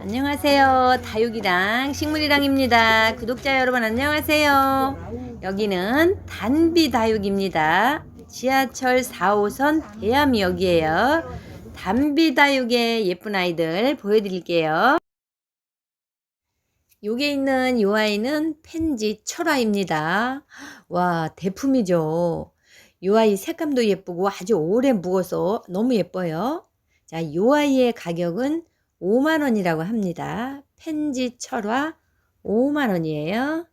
안녕하세요. 다육이랑 식물이랑입니다. 구독자 여러분 안녕하세요. 여기는 단비 다육입니다. 지하철 4호선 대암역이에요. 단비 다육의 예쁜 아이들 보여드릴게요. 여기 있는 요 아이는 펜지 철화입니다. 와, 대품이죠. 요 아이 색감도 예쁘고 아주 오래 묵어서 너무 예뻐요. 자, 요 아이의 가격은 5만 원이라고 합니다. 펜지 철화 5만 원이에요.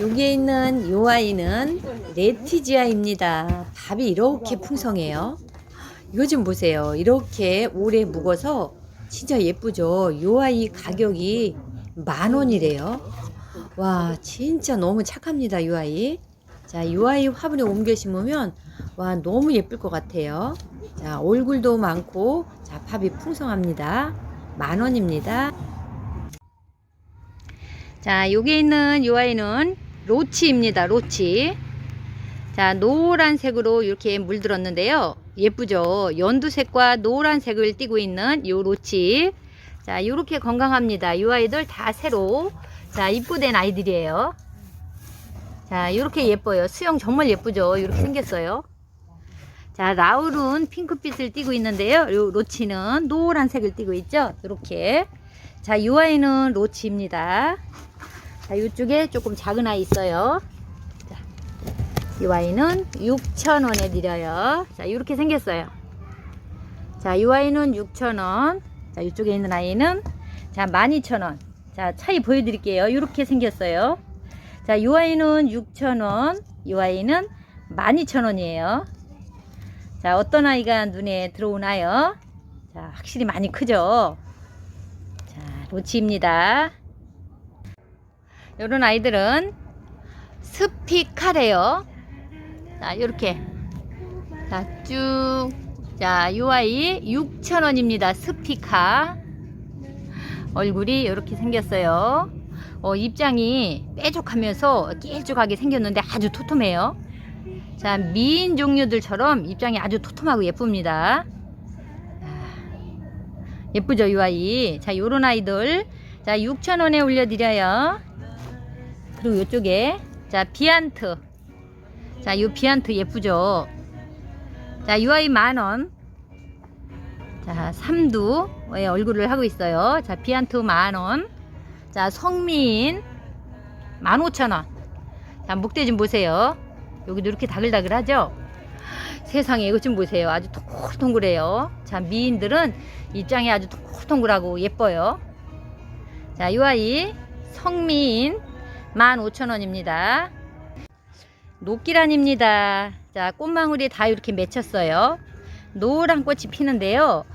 여기에 있는 요 아이는 레티지아입니다. 밥이 이렇게 풍성해요. 이거 좀 보세요. 이렇게 오래 묵어서 진짜 예쁘죠. 요 아이 가격이 만 원이래요. 와, 진짜 너무 착합니다. 요 아이. 자, 요 아이 화분에 옮겨 심으면 와, 너무 예쁠 것 같아요. 자, 얼굴도 많고, 자, 밥이 풍성합니다. 만 원입니다. 자, 여기 있는 요 아이는 로치입니다. 로치. 자, 노란색으로 이렇게 물들었는데요. 예쁘죠? 연두색과 노란색을 띠고 있는 요 로치. 자, 요렇게 건강합니다. 요 아이들 다 새로, 자, 입고된 아이들이에요. 자, 요렇게 예뻐요. 수영 정말 예쁘죠? 이렇게 생겼어요. 자, 라울은 핑크빛을 띠고 있는데요. 요 로치는 노란색을 띠고 있죠? 이렇게. 자, 요 아이는 로치입니다. 자, 이쪽에 조금 작은 아이 있어요. 자, 이 아이는 6,000원에 드려요. 자, 이렇게 생겼어요. 자, 이 아이는 6,000원. 자, 이쪽에 있는 아이는 자, 12,000원. 자, 차이 보여드릴게요. 이렇게 생겼어요. 자, 이 아이는 6,000원. 이 아이는 12,000원이에요. 자, 어떤 아이가 눈에 들어오나요? 자, 확실히 많이 크죠? 자, 로치입니다. 요런 아이들은 스피카래요. 자, 요렇게. 자, 쭉. 자, 요 아이 6,000원입니다. 스피카. 얼굴이 이렇게 생겼어요. 어, 입장이 뾰족하면서 길쭉하게 생겼는데 아주 토톰해요. 자, 미인 종류들처럼 입장이 아주 토톰하고 예쁩니다. 아, 예쁘죠, 이 아이. 자, 요런 아이들. 자, 6,000원에 올려드려요. 그리고 이쪽에, 자, 비안트. 자, 요 비안트 예쁘죠? 자, 이 아이 만원. 자, 삼두의 얼굴을 하고 있어요. 자, 비안트 만원. 자, 성민. 15,000원. 자, 목대 좀 보세요. 여기도 이렇게 다글다글하죠? 세상에 이것 좀 보세요. 아주 동글동글해요. 자, 미인들은 입장이 아주 동글동글하고 예뻐요. 자, 이 아이 성미인 15,000원입니다. 녹기란입니다. 자, 꽃망울이 다 이렇게 맺혔어요. 노란 꽃이 피는데요.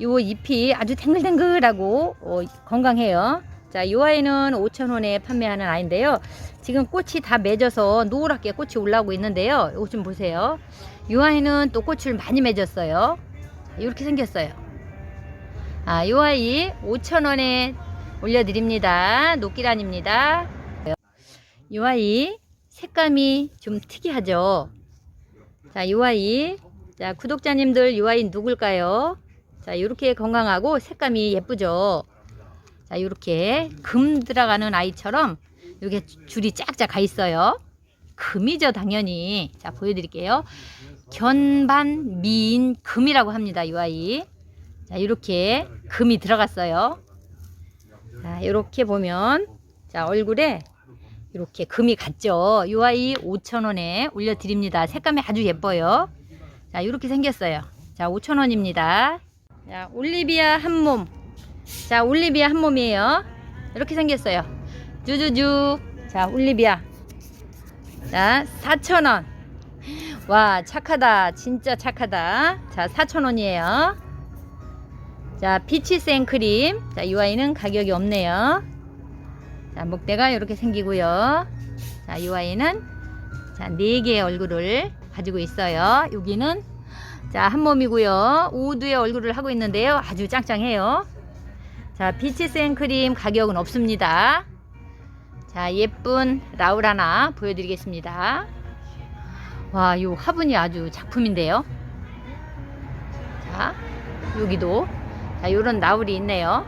요 잎이 아주 탱글탱글하고 어, 건강해요. 자, 요 아이는 5,000원에 판매하는 아이인데요. 지금 꽃이 다 맺어서 노랗게 꽃이 올라오고 있는데요. 이거 좀 보세요. 요 아이는 또 꽃을 많이 맺었어요. 이렇게 생겼어요. 아, 요 아이 5,000원에 올려드립니다. 녹기란입니다. 요 아이 색감이 좀 특이하죠. 자, 요 아이. 자, 구독자님들 요 아이 누굴까요? 자, 이렇게 건강하고 색감이 예쁘죠. 자, 이렇게 금 들어가는 아이처럼 이게 줄이 쫙쫙 가 있어요. 금이죠, 당연히. 자, 보여드릴게요. 견반 미인 금이라고 합니다, 이 아이. 자, 이렇게 금이 들어갔어요. 자, 이렇게 보면 자, 얼굴에 이렇게 금이 갔죠. 이 아이 5,000원에 올려드립니다. 색감이 아주 예뻐요. 자, 이렇게 생겼어요. 자, 5,000원입니다. 자, 올리비아 한 몸. 자, 올리비아 한 몸이에요. 이렇게 생겼어요. 쭈쭈쭈. 자, 올리비아. 자, 4,000원. 와, 착하다. 진짜 착하다. 자, 4,000원이에요. 자, 피치 생크림. 자, 이 아이는 가격이 없네요. 자, 목대가 이렇게 생기고요. 자, 이 아이는 자, 네 개의 얼굴을 가지고 있어요. 여기는 자, 한 몸이고요. 우두의 얼굴을 하고 있는데요. 아주 짱짱해요. 자, 비치 생크림 가격은 없습니다. 자, 예쁜 라울 하나 보여드리겠습니다. 와, 요 화분이 아주 작품인데요. 자, 여기도. 자, 요런 나울이 있네요.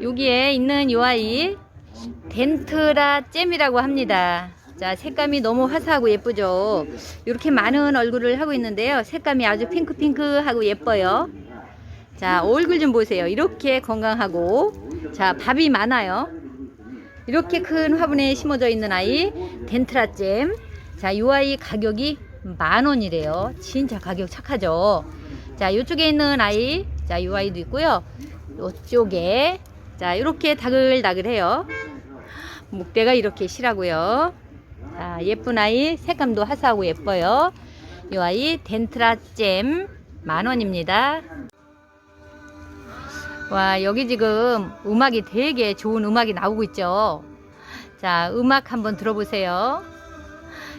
여기에 있는 요 아이 덴트라 잼이라고 합니다. 자, 색감이 너무 화사하고 예쁘죠. 이렇게 많은 얼굴을 하고 있는데요. 색감이 아주 핑크핑크하고 예뻐요. 자, 얼굴 좀 보세요. 이렇게 건강하고, 자, 밥이 많아요. 이렇게 큰 화분에 심어져 있는 아이, 덴트라 잼. 자, 요 아이 가격이 만 원이래요. 진짜 가격 착하죠. 자, 이쪽에 있는 아이, 자, 요 아이도 있고요. 이쪽에, 자, 이렇게 다글다글해요. 목대가 이렇게 실하고요. 자, 예쁜 아이, 색감도 화사하고 예뻐요. 이 아이 덴트라 잼 만원입니다. 와, 여기 지금 음악이 되게 좋은 음악이 나오고 있죠. 자, 음악 한번 들어보세요.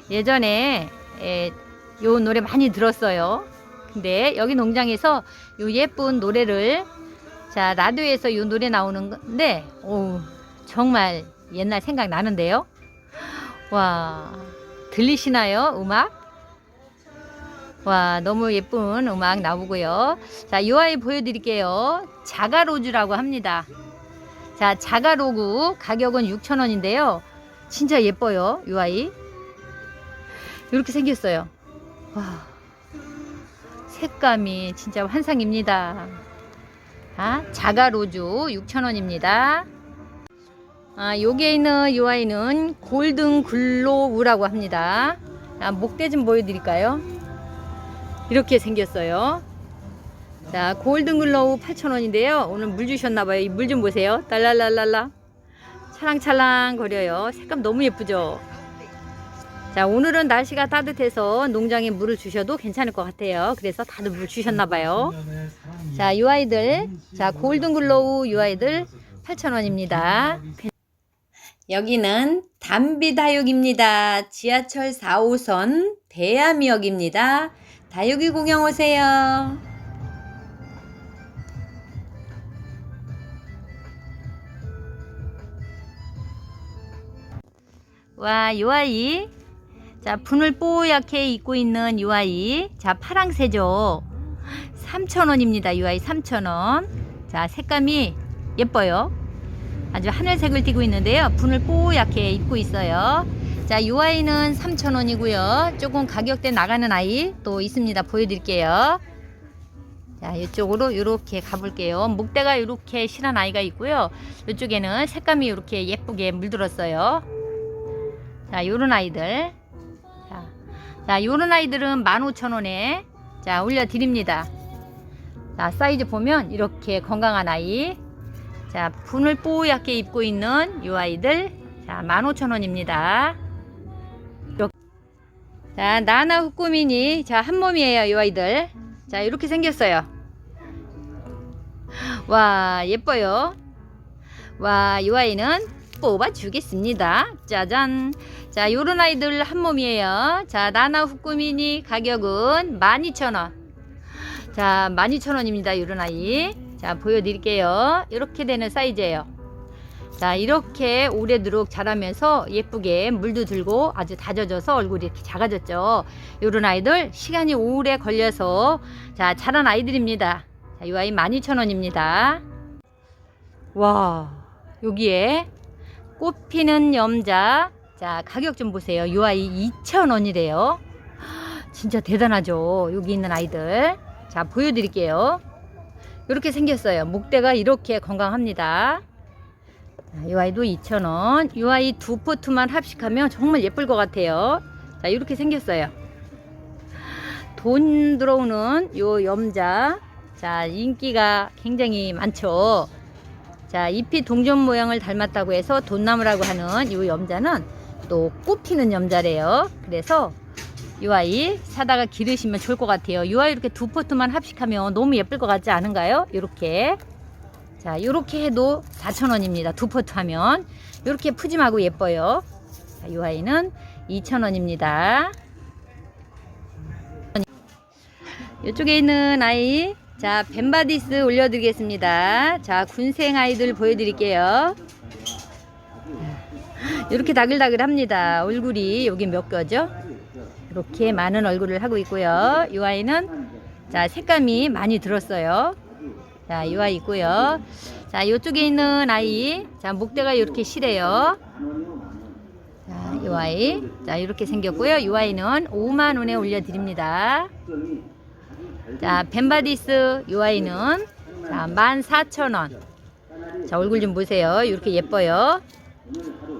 예전에 에, 요 노래 많이 들었어요. 근데 여기 농장에서 요 예쁜 노래를 자, 라디오에서 요 노래 나오는 건데, 오, 정말 옛날 생각 나는데요. 와, 들리시나요? 음악? 와, 너무 예쁜 음악 나오고요. 자, 이 아이 보여드릴게요. 자가로즈라고 합니다. 자, 자가로그 가격은 6,000원인데요. 진짜 예뻐요, 이 아이. 이렇게 생겼어요. 와, 색감이 진짜 환상입니다. 아, 자가로즈 6,000원입니다. 아, 여기에 있는 이 아이는 골든 글로우라고 합니다. 아, 목대 좀 보여드릴까요? 이렇게 생겼어요. 자, 골든 글로우 8,000원인데요. 오늘 물 주셨나봐요. 이 물 좀 보세요. 달랄랄랄라. 찰랑찰랑 거려요. 색감 너무 예쁘죠? 자, 오늘은 날씨가 따뜻해서 농장에 물을 주셔도 괜찮을 것 같아요. 그래서 다들 물 주셨나봐요. 자, 이 아이들. 자, 골든 글로우 이 아이들 8,000원입니다. 여기는 담비다육입니다. 지하철 4호선 대암역입니다. 다육이 구경 오세요. 와, 요 아이. 자, 분을 뽀얗게 입고 있는 요 아이. 자, 파랑새죠. 3,000원입니다. 요 아이 3,000원. 자, 색감이 예뻐요. 아주 하늘색을 띠고 있는데요. 분을 뽀얗게 입고 있어요. 자, 이 아이는 3,000원이고요. 조금 가격대 나가는 아이 또 있습니다. 보여드릴게요. 자, 이쪽으로 이렇게 가볼게요. 목대가 이렇게 실한 아이가 있고요. 이쪽에는 색감이 이렇게 예쁘게 물들었어요. 자, 요런 아이들. 자, 자 요런 아이들은 15,000원에 자, 올려드립니다. 자, 사이즈 보면 이렇게 건강한 아이. 자, 분을 뽀얗게 입고 있는 이 아이들. 자, 15,000원입니다. 자, 나나 후꾸미니. 자, 한 몸이에요, 이 아이들. 자, 이렇게 생겼어요. 와, 예뻐요. 와, 이 아이는 뽑아주겠습니다. 짜잔. 자, 요런 아이들 한 몸이에요. 자, 나나 후꾸미니 가격은 12,000원. 자, 12,000원입니다. 요런 아이. 자, 보여드릴게요. 이렇게 되는 사이즈예요. 자, 이렇게 오래도록 자라면서 예쁘게 물도 들고 아주 다져져서 얼굴이 이렇게 작아졌죠. 요런 아이들 시간이 오래 걸려서 자, 자란 아이들입니다. 자, 이 아이 12,000원입니다. 와, 여기에 꽃 피는 염자. 자, 가격 좀 보세요. 이 아이 2,000원이래요. 진짜 대단하죠. 여기 있는 아이들. 자, 보여드릴게요. 이렇게 생겼어요. 목대가 이렇게 건강합니다. 자, 이 아이도 2,000원. 이 아이 두 포트만 합식하면 정말 예쁠 것 같아요. 자, 이렇게 생겼어요. 돈 들어오는 요 염자. 자, 인기가 굉장히 많죠. 자, 잎이 동전 모양을 닮았다고 해서 돈나무라고 하는 이 염자는 또 꽃피는 염자래요. 그래서 이 아이 사다가 기르시면 좋을 것 같아요. 이 아이 이렇게 두 포트만 합식하면 너무 예쁠 것 같지 않은가요? 이렇게. 자, 이렇게 해도 4,000원입니다. 두 포트 하면. 이렇게 푸짐하고 예뻐요. 자, 이 아이는 2,000원입니다. 이쪽에 있는 아이. 자, 벤바디스 올려드리겠습니다. 자, 군생 아이들 보여드릴게요. 이렇게 다글다글 합니다. 얼굴이 여기 몇 거죠? 이렇게 많은 얼굴을 하고 있고요. 이 아이는 자 색감이 많이 들었어요. 자, 이 아이 있고요. 자, 이쪽에 있는 아이. 자, 목대가 이렇게 실해요. 자, 이 아이. 자, 이렇게 생겼고요. 이 아이는 5만 원에 올려드립니다. 자, 벤바디스 이 아이는 자, 14,000원. 자, 얼굴 좀 보세요. 이렇게 예뻐요.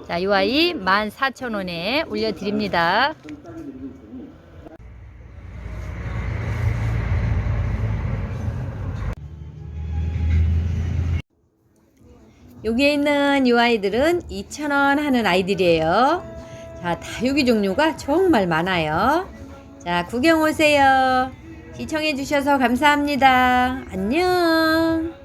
자, 이 아이 14,000원에 올려드립니다. 여기에 있는 이 아이들은 2,000원 하는 아이들이에요. 자, 다육이 종류가 정말 많아요. 자, 구경 오세요. 시청해 주셔서 감사합니다. 안녕.